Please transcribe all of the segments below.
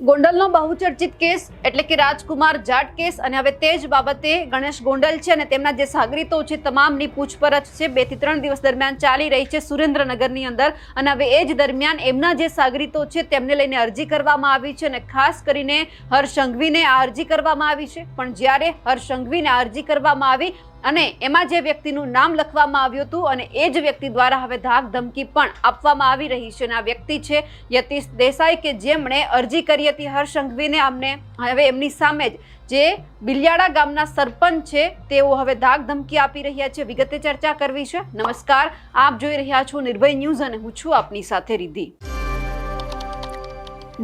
ગોંડલનો બહુચર્ચિત case એટલે કે રાજકુમાર Jat case અને હવે તે જ બાબતે ગણેશ ગોંડલ છે અને તેમના જે સાગરીતો છે તમામની પૂછપરછ છે. બેથી ત્રણ દિવસ દરમિયાન ચાલી રહી છે સુરેન્દ્રનગરની અંદર અને હવે એ જ દરમિયાન એમના જે સાગરીતો છે તેમને લઈને અરજી કરવામાં આવી છે અને ખાસ કરીને હર્ષંઘવીને આ અરજી કરવામાં આવી છે. પણ જ્યારે હર્ષંઘવીને અરજી કરવામાં આવી અને એમાં જે વ્યક્તિનું નામ લખવામાં આવ્યું હતું અને એ જ વ્યક્તિ દ્વારા હવે ધાક ધમકી પણ આપવામાં આવી રહી છે અને આ વ્યક્તિ છે યતીશ દેસાઈ કે જેમણે અરજી કરી હતી હર્ષ સંઘવીને અમને હવે એમની સામે જ. જે બિલિયાડા ગામના સરપંચ છે તેઓ હવે ધાક ધમકી આપી રહ્યા છે. વિગતે ચર્ચા કરવી છે. નમસ્કાર. આપ જોઈ રહ્યા છો નિર્ભય ન્યૂઝ અને હું છું આપની સાથે રિદ્ધિ.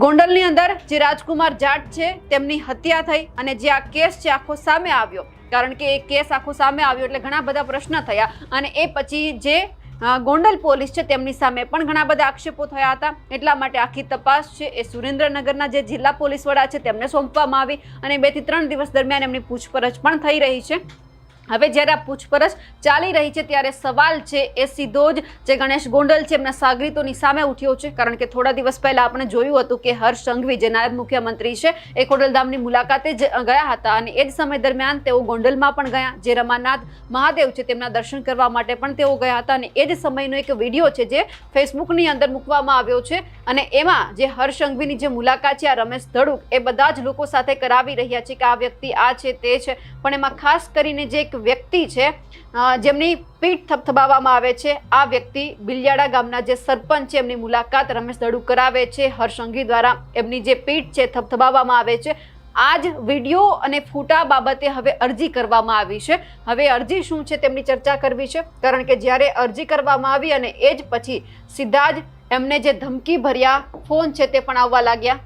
ગોંડલની અંદર જે રાજકુમાર જાટ છે તેમની હત્યા થઈ અને જે આ કેસ છે આખો સામે આવ્યો. કારણ કે એ કેસ આખો સામે આવ્યો એટલે ઘણા બધા પ્રશ્ન થયા. અને એ પછી જે ગોંડલ પોલીસ છે તેમની સામે પણ ઘણા બધા આક્ષેપો થયા હતા. એટલા માટે આખી તપાસ છે એ સુરેન્દ્રનગરના જે જિલ્લા પોલીસ વડા છે તેમને સોંપવામાં આવી અને બેથી ત્રણ દિવસ દરમિયાન એમની પૂછપરછ પણ થઈ રહી છે. હવે જ્યારે આ પૂછપરછ ચાલી રહી છે, ત્યારે સવાલ છે, એ સીધો જ જે ગણેશ ગોંડલ છે, એમના સાગરીતોની સામે ઉઠ્યો છે, કારણ કે થોડા દિવસ પહેલા આપણે જોયું હતું કે હર્ષ સંઘવી જે નાયબ મુખ્યમંત્રી છે, એ ખોડલધામની મુલાકાતે જ ગયા હતા અને એ જ સમય દરમિયાન તેઓ ગોંડલમાં પણ ગયા. જે રમાનાથ મહાદેવ છે, તેમના દર્શન કરવા માટે પણ તેઓ ગયા હતા અને એ જ સમયનો એક વીડિયો છે, જે ફેસબુકની અંદર મૂકવામાં આવ્યો છે અને એમાં જે હર્ષ સંઘવીની જે મુલાકાત છે, આ રમેશ ધડુક, એ બધા જ લોકો સાથે કરાવી રહ્યા છે કે આ વ્યક્તિ આ છે, તે છે. પણ એમાં ખાસ કરીને જે વ્યક્તિ છે જેમની પીઠ થપથપાવવામાં આવે છે. આ વ્યક્તિ બિલિયાડા ગામના જે સરપંચ છે, એમની મુલાકાત રમેશ દડુ કરાવે છે. હર્ષંઘી દ્વારા એમની જે પીઠ છે થપથપાવવામાં આવે છે. આ જ વીડિયો અને ફોટા બાબતે હવે અરજી કરવામાં આવી છે. હવે અરજી શું છે તેમની ચર્ચા કરવી છે? કારણ કે જ્યારે અરજી કરવામાં આવી અને એ જ પછી સીધા જ એમને જે ધમકી ભર્યા ફોન છે તે પણ આવવા લાગ્યા.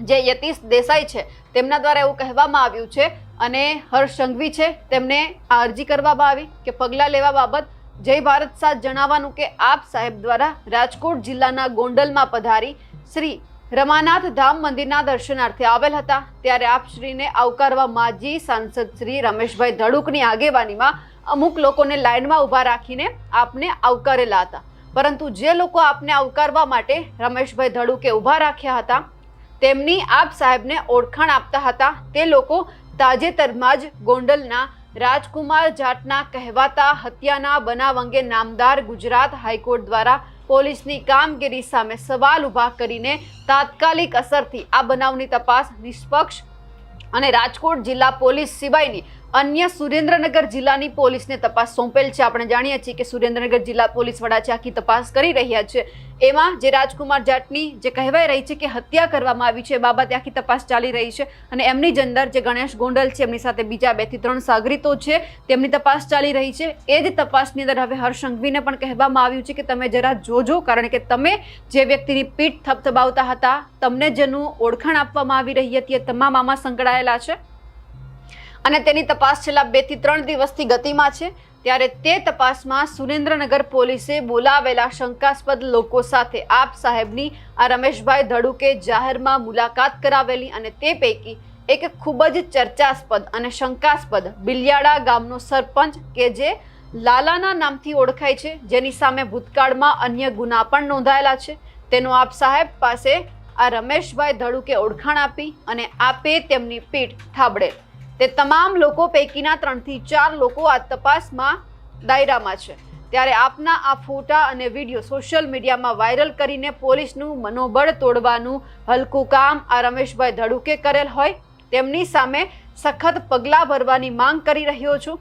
જે યતીશ દેસાઈ છે, તેમના દ્વારા એવું કહેવામાં આવ્યું છે અને હર્ષ સંઘવી છે, તેમને આ અરજી કરવામાં આવી કે પગલાં લેવા બાબત જય ભારત સાથ જણાવવાનું કે આપ સાહેબ દ્વારા રાજકોટ જિલ્લાના ગોંડલમાં પધારી શ્રી રમાનાથ ધામ મંદિરના દર્શનાર્થે આવેલ હતા. ત્યારે આપ શ્રીને આવકારવા માજી સાંસદ શ્રી રમેશભાઈ ધડુકની આગેવાનીમાં અમુક લોકોને લાઇનમાં ઊભા રાખીને આપને આવકારેલા હતા. પરંતુ જે લોકો આપને આવકારવા માટે રમેશભાઈ ધડુકે ઊભા રાખ્યા હતા, તેમની આપ સાહેબને ઓળખાણ આપતા હતા. તે લોકો તાજેતરમાં જ ગોંડલના રાજકુમાર જાટના કહેવાતા હત્યાના બનાવ અંગે નામદાર ગુજરાત હાઈકોર્ટ દ્વારા પોલીસની કામગીરી સામે સવાલ ઊભા કરીને તાત્કાલિક અસરથી આ બનાવની તપાસ નિષ્પક્ષ અને રાજકોટ જિલ્લા પોલીસ સિવાયની અન્ય સુરેન્દ્રનગર જિલ્લાની પોલીસને તપાસ સોંપેલ છે. આપણે જાણીએ છીએ કે સુરેન્દ્રનગર જિલ્લા પોલીસ વડા છે, આખી તપાસ કરી રહ્યા છે. એમાં જે રાજકુમાર જાટની જે કહેવાય રહી છે કે હત્યા કરવામાં આવી છે, એ બાબતે આખી તપાસ ચાલી રહી છે અને એમની જ અંદર જે ગણેશ ગોંડલ છે, એમની સાથે બીજા બેથી ત્રણ સાગરીતો છે, તેમની તપાસ ચાલી રહી છે. એ જ તપાસની અંદર હવે હર્ષ સંઘવીને પણ કહેવામાં આવ્યું છે કે તમે જરા જોજો, કારણ કે તમે જે વ્યક્તિની પીઠ થપથપાવતા હતા, તમને જેનું ઓળખાણ આપવામાં આવી રહી હતી, એ તમામ આમાં સંકળાયેલા છે. અને તેની તપાસ છેલ્લા બેથી ત્રણ દિવસથી ગતિમાં છે. ત્યારે તે તપાસમાં સુરેન્દ્રનગર પોલીસે બોલાવેલા શંકાસ્પદ લોકો સાથે આપ સાહેબની આ રમેશભાઈ ધડુકે જાહેરમાં મુલાકાત કરાવેલી અને તે પૈકી એક ખૂબ જ ચર્ચાસ્પદ અને શંકાસ્પદ બિલિયાડા ગામનો સરપંચ કે જે લાલાના નામથી ઓળખાય છે, જેની સામે ભૂતકાળમાં અન્ય ગુના પણ નોંધાયેલા છે. તેનો આપ સાહેબ પાસે આ રમેશભાઈ ધડુકે ઓળખાણ આપી અને આપે તેમની પીઠ થાબડેલ. તે તમામ લોકો પૈકીના ત્રણથી ચાર લોકો આ તપાસમાં દાયરામાં છે. ત્યારે આપના આ ફોટા અને વીડિયો સોશિયલ મીડિયામાં વાયરલ કરીને પોલીસનું મનોબળ તોડવાનું હલકું કામ આ રમેશભાઈ ધડુકે કરેલ હોય, તેમની સામે સખત પગલાં ભરવાની માંગ કરી રહ્યો છું.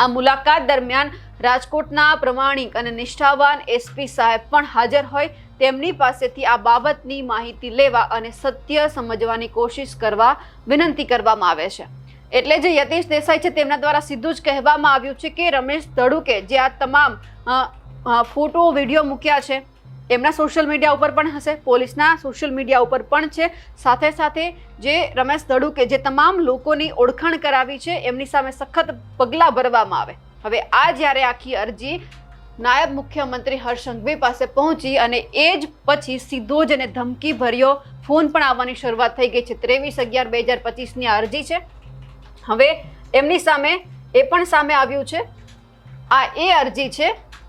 આ મુલાકાત દરમિયાન રાજકોટના પ્રમાણિક અને નિષ્ઠાવાન એસપી સાહેબ પણ હાજર હોય તેમની પાસેથી આ બાબતની માહિતી લેવા અને સત્ય સમજવાની કોશિશ કરવા વિનંતી કરવામાં આવે છે. એટલે જે યતીશ દેસાઈ છે તેમના દ્વારા સીધું જ કહેવામાં આવ્યું છે કે રમેશ ધડુકે જે આ તમામ ફોટો, વીડિયો મૂક્યા છે, એમના સોશિયલ મીડિયા ઉપર પણ હશે, પોલીસના સોશિયલ મીડિયા ઉપર પણ છે. સાથે સાથે જે રમેશ ધડુકે જે તમામ લોકોની ઓળખાણ કરાવી છે, એમની સામે સખત પગલાં ભરવામાં આવે. હવે આ જ્યારે આખી અરજી નાયબ મુખ્યમંત્રી હર્ષ પાસે પહોંચી અને એ જ પછી સીધો જ એને ધમકી ભર્યો ફોન પણ આવવાની શરૂઆત થઈ ગઈ છે. ત્રેવીસ અગિયાર બે હજાર પચીસની અરજી છે. હવે એમની સામે, એ પણ સામે આવ્યું છે. આ એ અરજી છે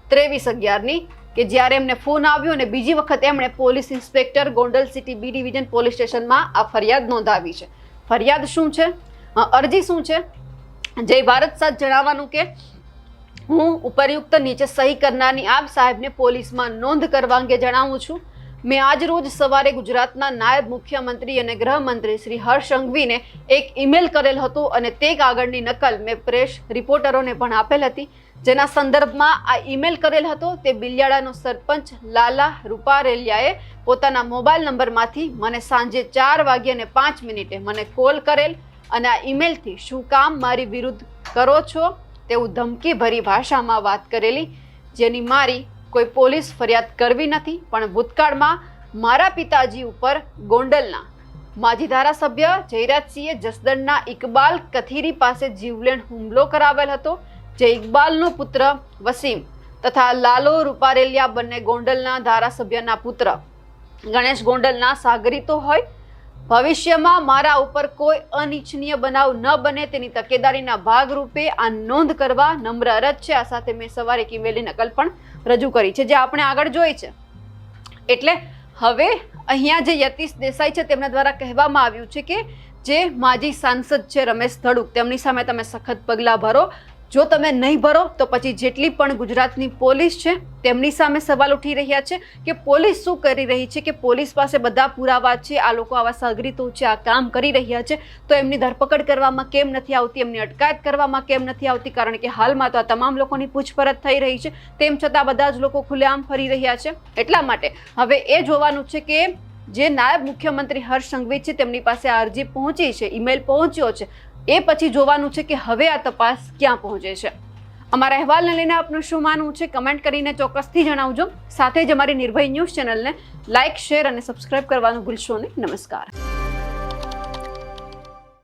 ત્રેવીસ અગિયારની, કે જ્યારે એમને ફોન આવ્યો અને બીજી વખત એમણે police inspector Gondal city B division police સ્ટેશનમાં આ ફરિયાદ નોંધાવી છે. ફરિયાદ શું છે? અરજી શું છે? જય ભારત સાથ જણાવવાનું કે હું ઉપરયુક્ત નીચે સહી કરનારની આપ સાહેબને પોલીસમાં નોંધ કરવા અંગે જણાવું છું. મેં આજ રોજ સવારે ગુજરાતના નાયબ મુખ્યમંત્રી અને ગૃહમંત્રી શ્રી હર્ષ સંઘવીને એક ઈમેલ કરેલ હતો અને તે કાગળની નકલ મેં પ્રેસ રિપોર્ટરોને પણ આપેલ હતી. જેના સંદર્ભમાં આ ઈમેલ કરેલ હતો. તે બિલિયાળાનો સરપંચ લાલા રૂપારેલિયાએ પોતાના મોબાઈલ નંબરમાંથી મને સાંજે ચાર વાગ્યાને પાંચ મિનિટે મને કોલ કરેલ અને આ ઈમેલથી શું કામ મારી વિરુદ્ધ કરો છો? તેવું ધમકીભરી ભાષામાં વાત કરેલી, જેની મારી કોઈ પોલીસ ફરિયાદ કરવી નથી, પણ ભૂતકાળમાં મારા પિતાજી ઉપર ગોંડલના માજી ધારાસભ્ય જયરાજસિંહે જસદણના ઇકબાલ કથીરી પાસે જીવલેણ હુમલો કરાવેલ હતો, જે ઇકબાલનો પુત્ર વસીમ તથા લાલો રૂપારેલિયા બંને ગોંડલના ધારાસભ્યના પુત્ર ગણેશ ગોંડલના સાગરીતો હોય ભવિષ્યમાં મારા ઉપર કોઈ અનિચ્છનીય બનાવ ન બને તેની તકેદારીના ભાગરૂપે આ નોંધ કરવા નમ્ર અરજ છે. આ સાથે મેં સવારે એક ઈમેલની નકલ પણ રજૂ કરી છે, જે આપણે આગળ જોઈ છે. એટલે હવે અહીંયા જે યતીશ દેસાઈ છે, તેમના દ્વારા કહેવામાં આવ્યું છે કે જે માજી સાંસદ છે રમેશ ધડુક, તેમની સામે તમે સખત પગલાં ભરો. જો તમે નહીં ભરો, તો પછી જેટલી પણ ગુજરાતની પોલીસ છે, તેમની સામે સવાલ ઉઠી રહ્યા છે કે પોલીસ શું કરી રહી છે, કે પોલીસ પાસે બધા પુરાવા છે, આ લોકો આવા સાગરીતો છે, આ કામ કરી રહ્યા છે, તો એમની ધરપકડ કરવામાં કેમ નથી આવતી, એમની અટકાયત કરવામાં કેમ નથી આવતી, કારણ કે હાલમાં તો આ તમામ લોકોની પૂછપરછ થઈ રહી છે, તેમ છતાં બધા જ લોકો ખુલ્લેઆમ ફરી રહ્યા છે. એટલા માટે હવે એ જોવાનું છે કે જે નાયબ મુખ્યમંત્રી હર્ષ સંઘવી છે, તેમની પાસે આ અરજી પહોંચી છે, ઈમેલ પહોંચ્યો છે એ પછી જોવાનું છે કે હવે આ તપાસ ક્યાં પહોંચે છે. અમારા અહેવાલને લઈને આપનું શું માનવું છે કમેન્ટ કરીને ચોક્કસથી જણાવજો. સાથે જ અમારી નિર્ભય ન્યૂઝ ચેનલને લાઇક શેર અને સબસ્ક્રાઇબ કરવાનું ભૂલશો નહીં. નમસ્કાર.